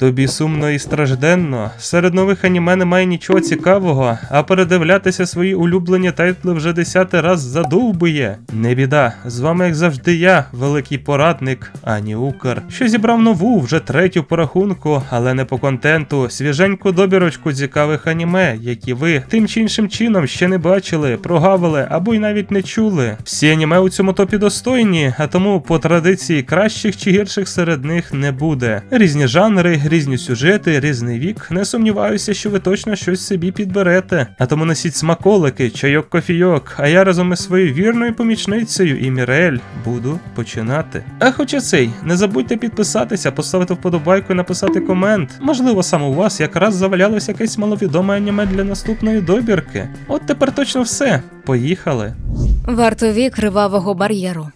Тобі сумно і стражденно. Серед нових аніме немає нічого цікавого, а передивлятися свої улюблені тайтли вже десятий раз задовбує. Не біда, з вами, як завжди, я, великий порадник, Ані Укр, що зібрав нову, вже третю по рахунку, але не по контенту, свіженьку добірочку цікавих аніме, які ви тим чи іншим чином ще не бачили, прогавили або й навіть не чули. Всі аніме у цьому топі достойні, а тому по традиції кращих чи гірших серед них не буде. Різні жанри, різні сюжети, різний вік. Не сумніваюся, що ви точно щось собі підберете. А тому носіть смаколики, чайок кофійок. А я разом із своєю вірною помічницею і Мірель буду починати. А хоча цей, не забудьте підписатися, поставити вподобайку і написати комент. Можливо, саме у вас якраз завалялось якесь маловідоме аніме для наступної добірки. От тепер точно все. Поїхали. Вартові кривавого бар'єру.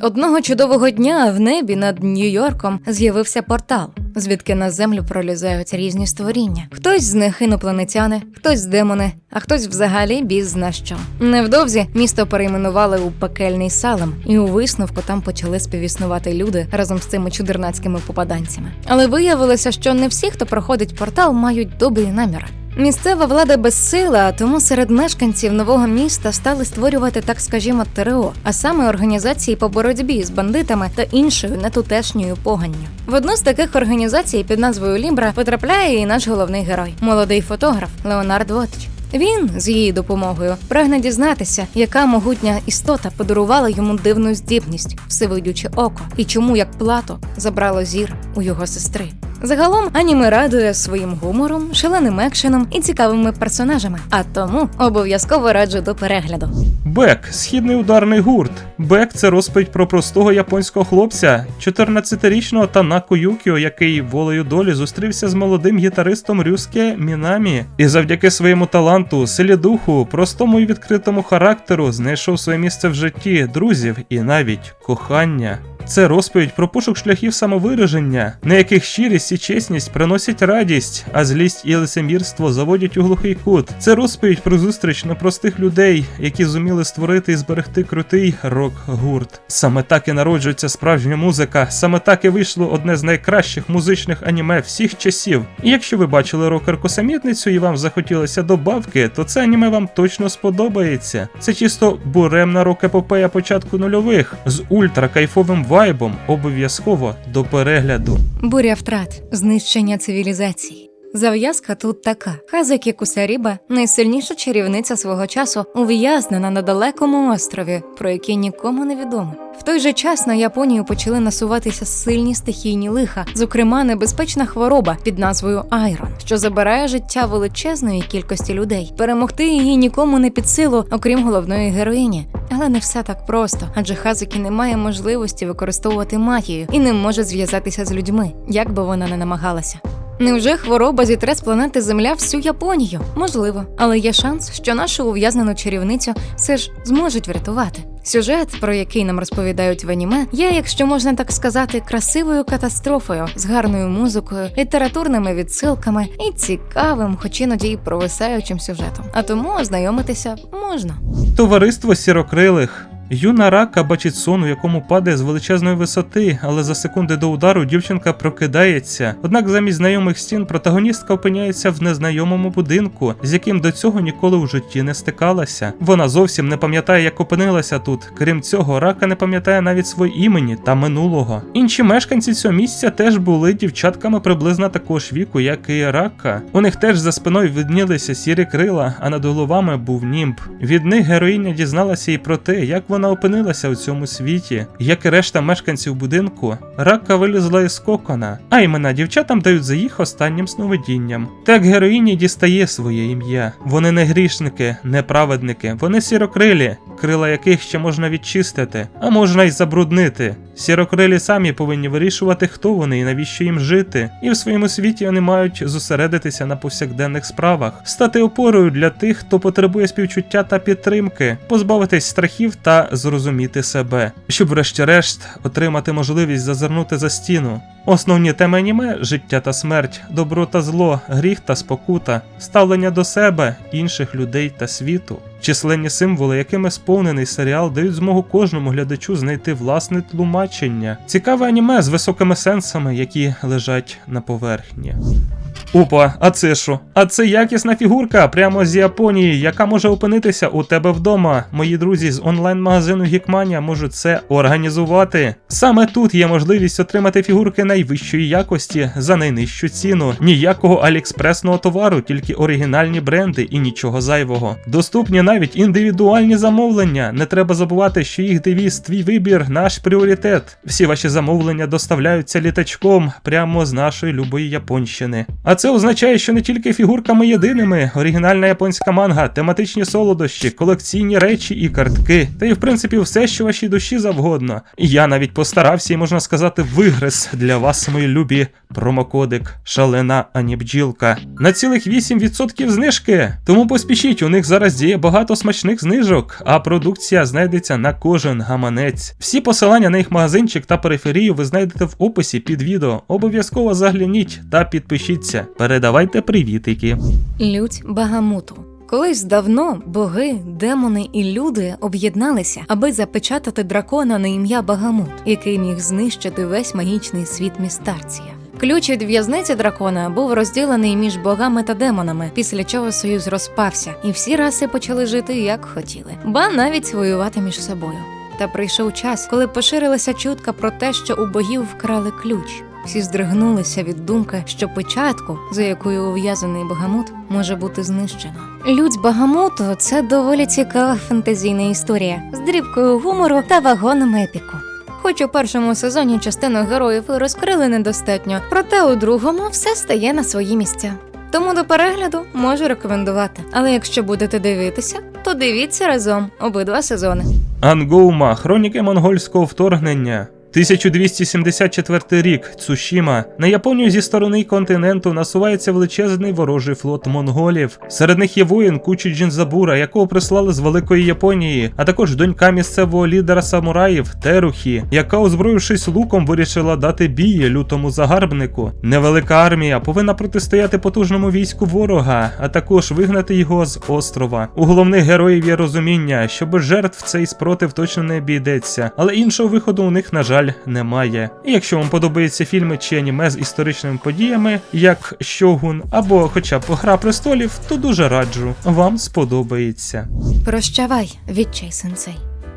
Одного чудового дня в небі над Нью-Йорком з'явився портал, звідки на землю пролізають різні створіння. Хтось з них інопланетяни, хтось демони, а хтось взагалі біз що. Невдовзі місто перейменували у пекельний салем, і у висновку там почали співіснувати люди разом з цими чудернацькими попаданцями. Але виявилося, що не всі, хто проходить портал, мають добрі наміри. Місцева влада безсила, тому серед мешканців нового міста стали створювати, так скажімо, ТРО, а саме організації по боротьбі з бандитами та іншою нетутешньою поганню. В одну з таких організацій під назвою Лібра потрапляє і наш головний герой, молодий фотограф Леонард Вотч. Він з її допомогою прагне дізнатися, яка могутня істота подарувала йому дивну здібність всевидюче око, і чому як плато забрало зір у його сестри. Загалом аніме радує своїм гумором, шаленим екшеном і цікавими персонажами, а тому обов'язково раджу до перегляду. Бек східний ударний гурт. Бек це розповідь про простого японського хлопця, 14-річного Танако Юкіо, який волею долі зустрівся з молодим гітаристом Рюске Мінамі, і завдяки своєму таланту, силі духу, простому і відкритому характеру знайшов своє місце в житті, друзів і навіть кохання. Це розповідь про пошук шляхів самовираження, на яких щирість і чесність приносять радість, а злість і лицемірство заводять у глухий кут. Це розповідь про зустріч непростих людей, які зуміли створити і зберегти крутий рок-гурт. Саме так і народжується справжня музика, саме так і вийшло одне з найкращих музичних аніме всіх часів. І якщо ви бачили рокерку самітницю і вам захотілося добавки, то це аніме вам точно сподобається. Це чисто буремна рок-епопея початку нульових з ультра кайфовим вайбом, обов'язково до перегляду. Буря втрат, знищення цивілізації. Зав'язка тут така: Хазакі Кусаріба, найсильніша чарівниця свого часу, ув'язнена на далекому острові, про який нікому не відомо. В той же час на Японію почали насуватися сильні стихійні лиха, зокрема небезпечна хвороба під назвою Айрон, що забирає життя величезної кількості людей. Перемогти її нікому не під силу, окрім головної героїні. Але не все так просто, адже Хазакі не має можливості використовувати магію і не може зв'язатися з людьми, як би вона не намагалася. Невже хвороба зітре з планети Земля всю Японію? Можливо, але є шанс, що нашу ув'язнену чарівницю все ж зможуть врятувати. Сюжет, про який нам розповідають в аніме, є, якщо можна так сказати, красивою катастрофою з гарною музикою, літературними відсилками і цікавим, хоч іноді й провисаючим сюжетом. А тому ознайомитися можна. Товариство сірокрилих. Юна рака бачить сон, у якому падає з величезної висоти, але за секунди до удару дівчинка прокидається. Однак замість знайомих стін протагоністка опиняється в незнайомому будинку, з яким до цього ніколи в житті не стикалася. Вона зовсім не пам'ятає, як опинилася тут. Крім цього, рака не пам'ятає навіть своє імені та минулого. Інші мешканці цього місця теж були дівчатками приблизно такого ж віку, як і рака. У них теж за спиною виднілися сірі крила, а над головами був німб. Від них героїня дізналася і про те, як вона опинилася у цьому світі. Як і решта мешканців будинку, рака вилізла із кокона, а імена дівчатам дають за їх останнім сновидінням. Так героїні дістає своє ім'я. Вони не грішники, не праведники, вони сірокрилі, крила яких ще можна відчистити, а можна й забруднити. Сірокрилі самі повинні вирішувати, хто вони і навіщо їм жити. І в своєму світі вони мають зосередитися на повсякденних справах, стати опорою для тих, хто потребує співчуття та підтримки, позбавитись страхів та зрозуміти себе, щоб, врешті-решт, отримати можливість зазирнути за стіну. Основні теми аніме життя та смерть, добро та зло, гріх та спокута, ставлення до себе, інших людей та світу. Численні символи, якими сповнений серіал, дають змогу кожному глядачу знайти власне тлумачення. Цікаве аніме з високими сенсами, які лежать на поверхні. Опа, а це що? А це якісна фігурка прямо з Японії, яка може опинитися у тебе вдома. Мої друзі з онлайн-магазину Geekmania можуть це організувати. Саме тут є можливість отримати фігурки найвищої якості за найнижчу ціну. Ніякого аліекспресного товару, тільки оригінальні бренди і нічого зайвого. Доступні навіть індивідуальні замовлення. Не треба забувати, що їх девіз твій вибір, наш пріоритет. Всі ваші замовлення доставляються літачком прямо з нашої любої Японщини. А це означає, що не тільки фігурками єдиними, оригінальна японська манга, тематичні солодощі, колекційні речі і картки, та й в принципі все, що вашій душі завгодно. Я навіть постарався і можна сказати, вигриз для вас, мої любі промокодик Шалена ані бджілка. На цілих 8% знижки. Тому поспішіть, у них зараз діє багато смачних знижок, а продукція знайдеться на кожен гаманець. Всі посилання на їх магазинчик та периферію ви знайдете в описі під відео. Обов'язково загляніть та підпишіться. Передавайте привітики. Лють Багамуту. Колись давно боги, демони і люди об'єдналися, аби запечатати дракона на ім'я Багамут, який міг знищити весь магічний світ містарція. Ключ від в'язниці дракона був розділений між богами та демонами, після чого союз розпався, і всі раси почали жити як хотіли, ба навіть воювати між собою. Та прийшов час, коли поширилася чутка про те, що у богів вкрали ключ. Всі здригнулися від думки, що печатку, за якою ув'язаний Багамут, може бути знищено. Людь Багамуту це доволі цікава фентезійна історія з дрібкою гумору та вагоном епіку. Хоч у першому сезоні частину героїв розкрили недостатньо, проте у другому все стає на свої місця. Тому до перегляду можу рекомендувати. Але якщо будете дивитися, то дивіться разом обидва сезони. Ангоума, хроніки монгольського вторгнення. 1274 рік Цушіма на Японію зі сторони континенту насувається величезний ворожий флот монголів. Серед них є воїн Кучі Джінзабура, якого прислали з Великої Японії, а також донька місцевого лідера самураїв Терухі, яка, озброївшись луком, вирішила дати бій лютому загарбнику. Невелика армія повинна протистояти потужному війську ворога, а також вигнати його з острова. У головних героїв є розуміння, що без жертв цей спротив точно не обійдеться, але іншого виходу у них, на жаль, немає. І якщо вам подобаються фільми чи аніме з історичними подіями, як Щогун або хоча б Гра престолів, то дуже раджу, вам сподобається. Прощавай, відчай сенсей.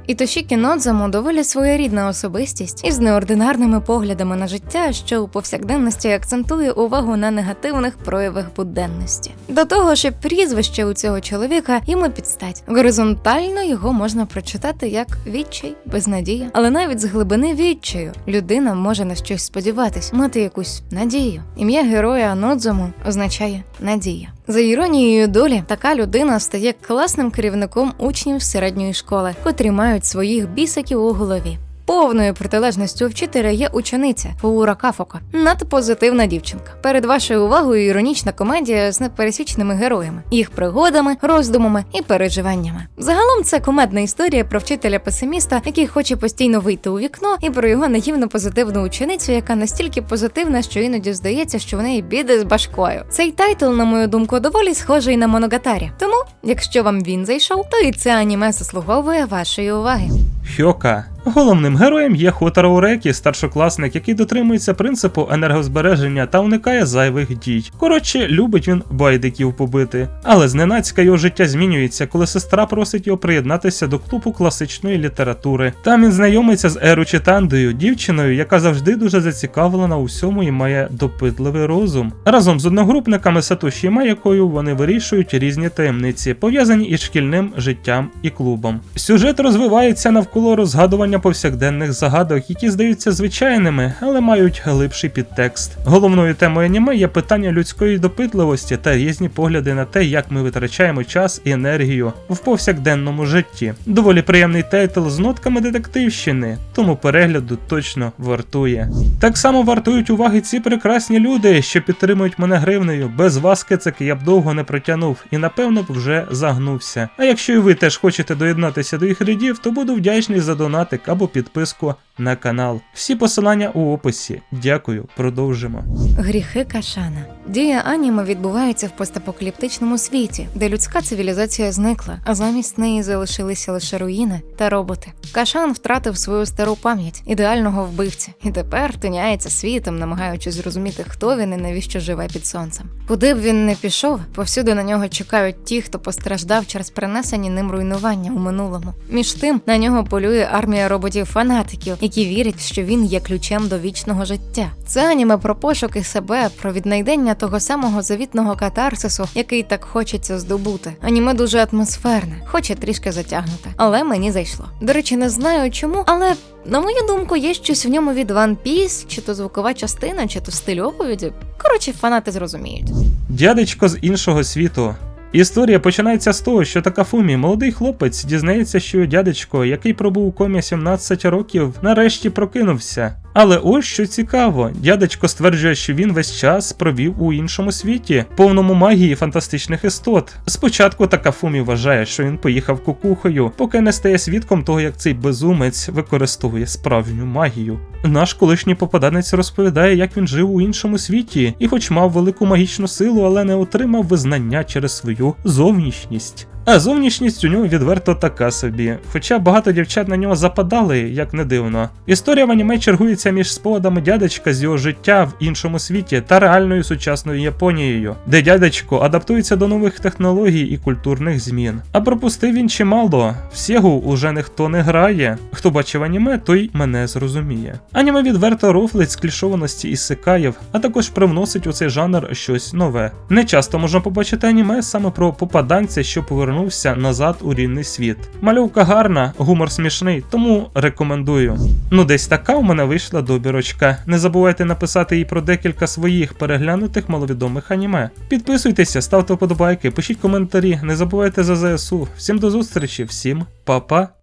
Ітошікі Нодзамо доволі своєрідна особистість із неординарними поглядами на життя, що у повсякденності акцентує увагу на негативних проявах буденності. До того ж, і прізвище у цього чоловіка йому підстать. Горизонтально його можна прочитати як відчай, безнадія, але навіть з глибини відчаю людина може на щось сподіватись, мати якусь надію. Ім'я героя Нодзамо означає надія. За іронією долі, така людина стає класним керівником учнів середньої школи, котрі мають своїх бісиків у голові. Повною протилежністю вчителя є учениця Фуура Кафока, надпозитивна дівчинка. Перед вашою увагою іронічна комедія з непересічними героями, їх пригодами, роздумами і переживаннями. Загалом це комедна історія про вчителя песиміста, який хоче постійно вийти у вікно, і про його наївно позитивну ученицю, яка настільки позитивна, що іноді здається, що в неї біди з башкою. Цей тайтл, на мою думку, доволі схожий на Моногатарі. Тому, якщо вам він зайшов, то і це аніме заслуговує вашої уваги. Хьока. Головним героєм є Хотаро Урекі, старшокласник, який дотримується принципу енергозбереження та уникає зайвих дій. Коротше, любить він байдиків побити. Але зненацька його життя змінюється, коли сестра просить його приєднатися до клубу класичної літератури. Там він знайомиться з Еру Читандою, дівчиною, яка завжди дуже зацікавлена у всьому і має допитливий розум. Разом з одногрупниками Сатоші Маякою вони вирішують різні таємниці, пов'язані із шкільним життям і клубом. Сюжет розвивається навколо розгадування повсякденних загадок, які здаються звичайними, але мають глибший підтекст. Головною темою аніме є питання людської допитливості та різні погляди на те, як ми витрачаємо час і енергію в повсякденному житті. Доволі приємний тайтл з нотками детективщини, тому перегляду точно вартує. Так само вартують уваги ці прекрасні люди, що підтримують мене гривнею. Без вас кицик я б довго не протягнув і напевно б вже загнувся. А якщо і ви теж хочете доєднатися до їх рядів, то буду вдячний за донатик або підписку на канал. Всі посилання у описі. Дякую, продовжимо. Гріхи Кашана. Дія аніме відбувається в постапокаліптичному світі, де людська цивілізація зникла, а замість неї залишилися лише руїни та роботи. Кашан втратив свою стару пам'ять ідеального вбивця і тепер тиняється світом, намагаючись зрозуміти, хто він і навіщо живе під сонцем. Куди б він не пішов, повсюди на нього чекають ті, хто постраждав через принесені ним руйнування у минулому. Між тим на нього полює армія роботів-фанатиків, які вірять, що він є ключем до вічного життя. Це аніме про пошуки себе, про віднайдення того самого завітного катарсису, який так хочеться здобути. Аніме дуже атмосферне, хоч і трішки затягнуте, але мені зайшло. До речі, не знаю чому, але. На мою думку, є щось в ньому від One Piece, чи то звукова частина, чи то стиль оповіді. Коротше, фанати зрозуміють. Дядечко з іншого світу. Історія починається з того, що Такафумі, молодий хлопець, дізнається, що дядечко, який пробув у комі 17 років, нарешті прокинувся. Але ось що цікаво, дядечко стверджує, що він весь час провів у іншому світі, повному магії фантастичних істот. Спочатку Такафумі вважає, що він поїхав кукухою, поки не стає свідком того, як цей безумець використовує справжню магію. Наш колишній попаданець розповідає, як він жив у іншому світі, і, хоч мав велику магічну силу, але не отримав визнання через свою зовнішність. А зовнішність у нього відверто така собі, хоча багато дівчат на нього западали, як не дивно. Історія в аніме чергується між спогадами дядечка з його життя в іншому світі та реальною сучасною Японією, де дядечко адаптується до нових технологій і культурних змін. А пропустив він чимало, всього уже ніхто не грає. Хто бачив аніме, той мене зрозуміє. Аніме відверто рофлить з клішованості і сикаїв, а також привносить у цей жанр щось нове. Не часто можна побачити аніме саме про попаданця, що повернувся назад у рівний світ. Мальовка гарна, гумор смішний, тому рекомендую. Ну, десь така у мене вийшла добірочка. Не забувайте написати і про декілька своїх переглянутих маловідомих аніме. Підписуйтеся, ставте вподобайки, пишіть коментарі, не забувайте за ЗСУ. Всім до зустрічі, всім па-па!